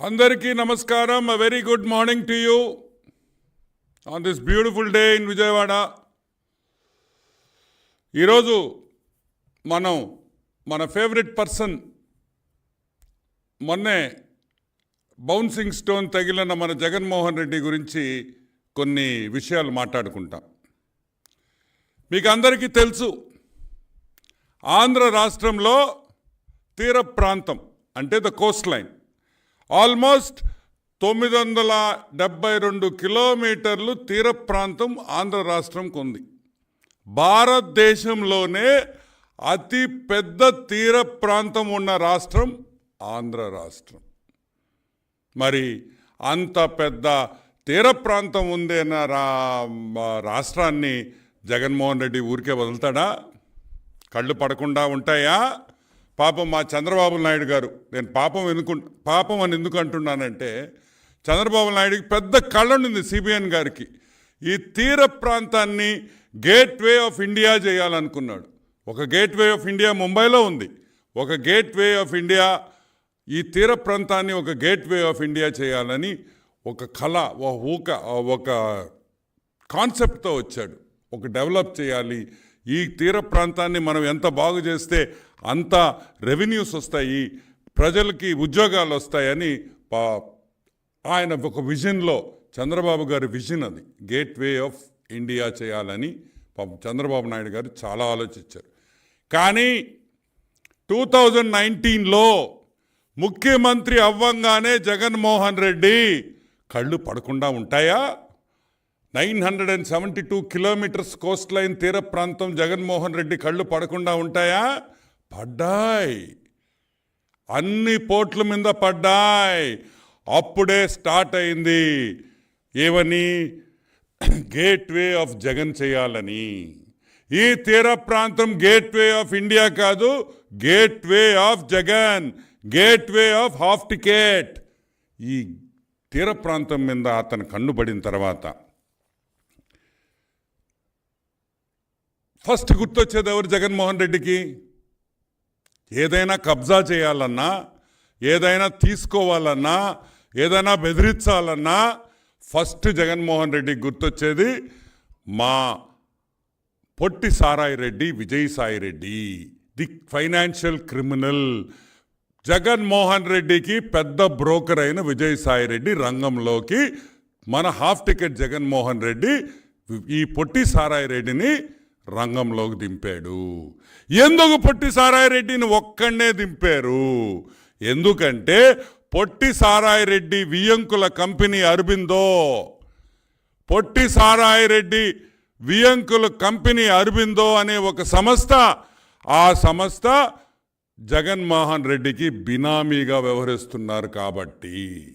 అందరికీ నమస్కారం. A very good morning to you on this beautiful day in Vijayawada ఈరోజు మనం మన ఫేవరెట్ పర్సన్ మొన్నే బౌన్సింగ్ స్టోన్ తగిలిన మన జగన్మోహన్ రెడ్డి గురించి కొన్ని విషయాలు మాట్లాడుకుంటాం. మీకు అందరికీ తెలుసు ఆంధ్ర రాష్ట్రంలో తీర ప్రాంతం అంటే ద కోస్ట్ లైన్ ఆల్మోస్ట్ తొమ్మిది వందల డెబ్బై రెండు కిలోమీటర్లు తీర ప్రాంతం ఆంధ్ర రాష్ట్రంకు ఉంది భారతదేశంలోనే అతి పెద్ద తీర ప్రాంతం ఉన్న రాష్ట్రం ఆంధ్ర రాష్ట్రం. మరి అంత పెద్ద తీర ప్రాంతం ఉందన్న రా రాష్ట్రాన్ని జగన్మోహన్ రెడ్డి ఊరికే వదులుతాడా? కళ్ళు పడకుండా ఉంటాయా? పాపం మా చంద్రబాబు నాయుడు గారు నేను పాపం ఎందుకు పాపం అని ఎందుకు అంటున్నానంటే చంద్రబాబు నాయుడికి పెద్ద కళ్ళ సిబిఎన్ గారికి. ఈ తీర ప్రాంతాన్ని గేట్ వే ఆఫ్ ఇండియా చేయాలనుకున్నాడు. ఒక గేట్వే ఆఫ్ ఇండియా ముంబైలో ఉంది. ఒక గేట్ వే ఆఫ్ ఇండియా ఈ తీర ప్రాంతాన్ని ఒక గేట్వే ఆఫ్ ఇండియా చేయాలని ఒక కళ ఒక ఊక ఒక కాన్సెప్ట్తో వచ్చాడు. ఒక డెవలప్ చేయాలి ఈ తీర ప్రాంతాన్ని మనం ఎంత బాగు చేస్తే అంత రెవెన్యూస్ వస్తాయి ప్రజలకి ఉద్యోగాలు వస్తాయని పా- ఆయన ఒక విజన్లో చంద్రబాబు గారి విజన్ అది. గేట్ వే ఆఫ్ ఇండియా చేయాలని పాపం చంద్రబాబు నాయుడు గారు చాలా ఆలోచించారు. కానీ టూ థౌజండ్ నైన్టీన్లో ముఖ్యమంత్రి అవ్వంగానే జగన్మోహన్ రెడ్డి కళ్ళు పడకుండా ఉంటాయా? Nine hundred and seventy two kilometres coast line తీర ప్రాంతం జగన్మోహన్ రెడ్డి కళ్ళు పడకుండా ఉంటాయా? పడ్డాయి. అన్ని పోట్ల మీద పడ్డాయి. అప్పుడే స్టార్ట్ అయింది. ఏమని? గేట్వే ఆఫ్ జగన్ చేయాలని. ఈ తీర ప్రాంతం గేట్వే ఆఫ్ ఇండియా కాదు gateway of Jagan gateway of half ticket. ఈ తీర ప్రాంతం మీద అతను కన్నుబడిన తర్వాత ఫస్ట్ గుర్తొచ్చేది ఎవరు? జగన్మోహన్ రెడ్డికి. ఏదైనా కబ్జా చేయాలన్నా ఏదైనా తీసుకోవాలన్నా ఏదైనా బెదిరించాలన్నా ఫస్ట్ జగన్మోహన్ రెడ్డికి గుర్తొచ్చేది మా పొట్టి సారాయి Reddy Vijayasai Reddy the financial criminal. Jaganmohan రెడ్డికి పెద్ద బ్రోకర్ అయిన విజయసాయి రెడ్డి రంగంలోకి మన హాఫ్ టికెట్ జగన్మోహన్ రెడ్డి ఈ పొట్టి సారాయి రెడ్డిని రంగంలోకి దింపాడు. ఎందుకు పొట్టి సారాయి రెడ్డిని ఒక్కడే దింపారు? ఎందుకంటే పొట్టి సారాయి రెడ్డి వియంకుల కంపెనీ అరబిందో. పొట్టి సారాయి రెడ్డి వియంకుల కంపెనీ అరబిందో అనే ఒక సంస్థ. ఆ సంస్థ జగన్మోహన్ రెడ్డికి బినామీగా వ్యవహరిస్తున్నారు కాబట్టి.